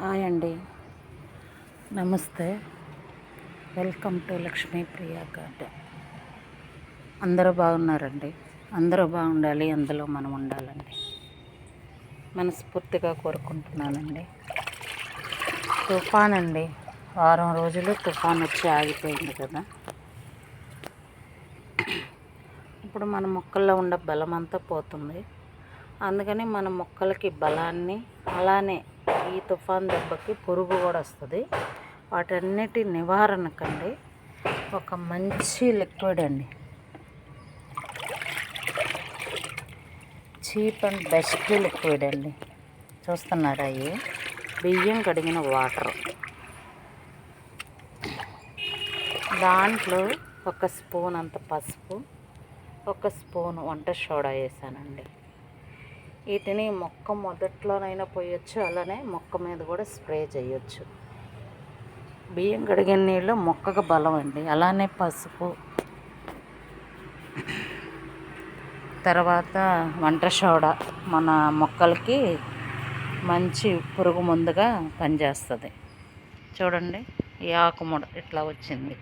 Hi అండి. నమస్తే. Welcome to Lakshmi Priya garden. అందరూ బాగున్నారండి? అందరూ బాగుండాలి అందులో మనం ఉండాలండి. మనస్ఫూర్తిగా కోరుకుంటున్నానండి. తుఫాన్ అండి వారం రోజులు తుఫాన్ వచ్చి ఆగిపోయింది కదా. ఇప్పుడు మన మొక్కల్లో ఉన్న బలం అంతా పోతుంది. అందుకని మన మొక్కలకి బలాన్ని అలానే ఈ తుఫాన్ దెబ్బకి పురుగు కూడా వస్తుంది. వాటన్నిటి నివారణకండి. ఒక మంచి లిక్విడ్ అండి. చీప్ అండ్ బెస్ట్ లిక్విడ్ అండి. చూస్తున్నారా అవి బియ్యం కడిగిన వాటర్. దాంట్లో ఒక స్పూన్ అంత పసుపు ఒక స్పూన్ వంట సోడా వేసానండి. వీటిని మొక్క మొదట్లోనైనా పోయొచ్చు అలానే మొక్క మీద కూడా స్ప్రే చేయొచ్చు. బియ్యం కడిగిన నీళ్ళు మొక్కకు బలం అండి. అలానే పసుపు. తర్వాత వంట సోడా మన మొక్కలకి మంచి పురుగు ముందుగా పనిచేస్తుంది. చూడండి ఈ ఆకుముడ ఇట్లా వచ్చింది.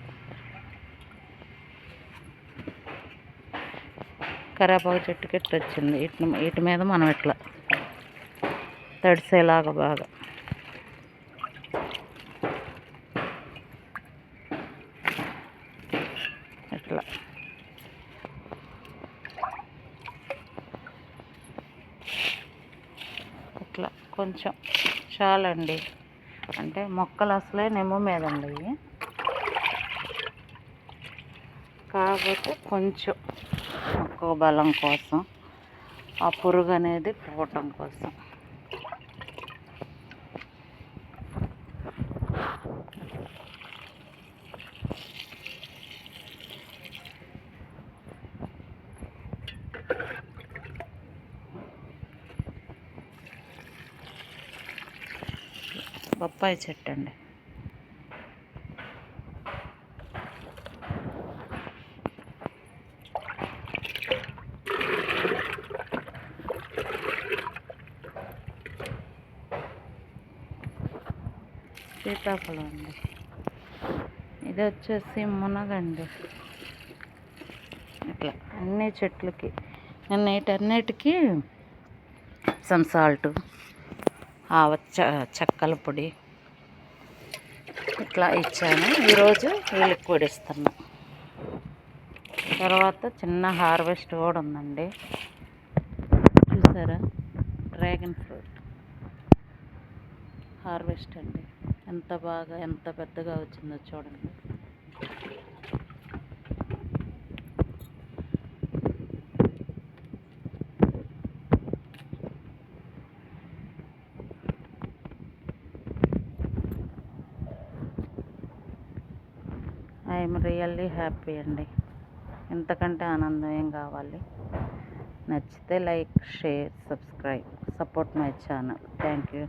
కరాపాకు చెట్టుకి ఇట్లా వచ్చింది. ఇటు వీటి మీద మనం ఇట్లా తడిసేలాగా బాగా. ఇట్లా. ఇట్లా కొంచెం చాలండి. అంటే మొక్కలు అసలే నిమ్మ మీద ఉండయి కాకపోతే కొంచెం మొక్క బలం కోసం ఆ పురుగు అనేది పోవటం కోసం. బొప్పాయి చెట్టు అండి. సీతాఫలం అండి ఇది వచ్చేసి మునగండి. ఇట్లా అన్ని చెట్లకి నేను వీటన్నిటికీ సమ్ సాల్ట్ ఆవ చెక్కల పొడి ఇట్లా ఇచ్చాను. ఈరోజు వీళ్ళకి లిక్విడ్ ఇస్తున్నా. తర్వాత చిన్న హార్వెస్ట్ కూడా ఉందండి. చూసారా? Dragon fruit. హార్వెస్ట్ అండి. ఎంత బాగా ఎంత పెద్దగా వచ్చిందో చూడండి. ఐఎమ్ రియల్లీ హ్యాపీ అండి. ఇంతకంటే ఆనందం ఏం కావాలి? నచ్చితే like share subscribe support my channel. Thank you